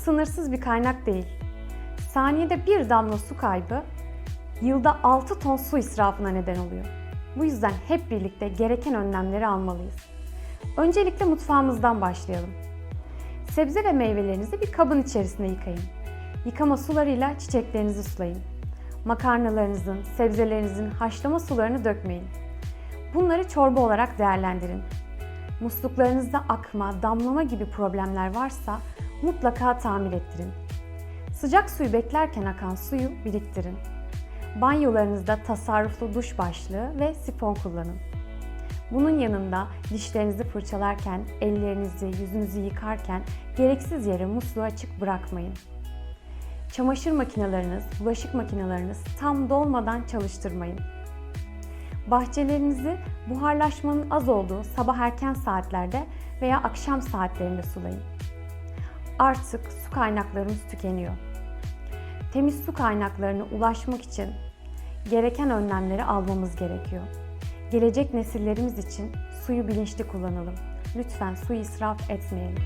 sınırsız bir kaynak değil. Saniyede bir damla su kaybı yılda 6 ton su israfına neden oluyor. Bu yüzden hep birlikte gereken önlemleri almalıyız. Öncelikle mutfağımızdan başlayalım. Sebze ve meyvelerinizi bir kabın içerisinde yıkayın. Yıkama sularıyla çiçeklerinizi sulayın. Makarnalarınızın, sebzelerinizin haşlama sularını dökmeyin. Bunları çorba olarak değerlendirin. Musluklarınızda akma, damlama gibi problemler varsa mutlaka tamir ettirin. Sıcak suyu beklerken akan suyu biriktirin. Banyolarınızda tasarruflu duş başlığı ve sifon kullanın. Bunun yanında dişlerinizi fırçalarken, ellerinizi, yüzünüzü yıkarken gereksiz yere musluğu açık bırakmayın. Çamaşır makineleriniz, bulaşık makineleriniz tam dolmadan çalıştırmayın. Bahçelerinizi buharlaşmanın az olduğu sabah erken saatlerde veya akşam saatlerinde sulayın. Artık su kaynaklarımız tükeniyor. Temiz su kaynaklarına ulaşmak için gereken önlemleri almamız gerekiyor. Gelecek nesillerimiz için suyu bilinçli kullanalım. Lütfen suyu israf etmeyelim.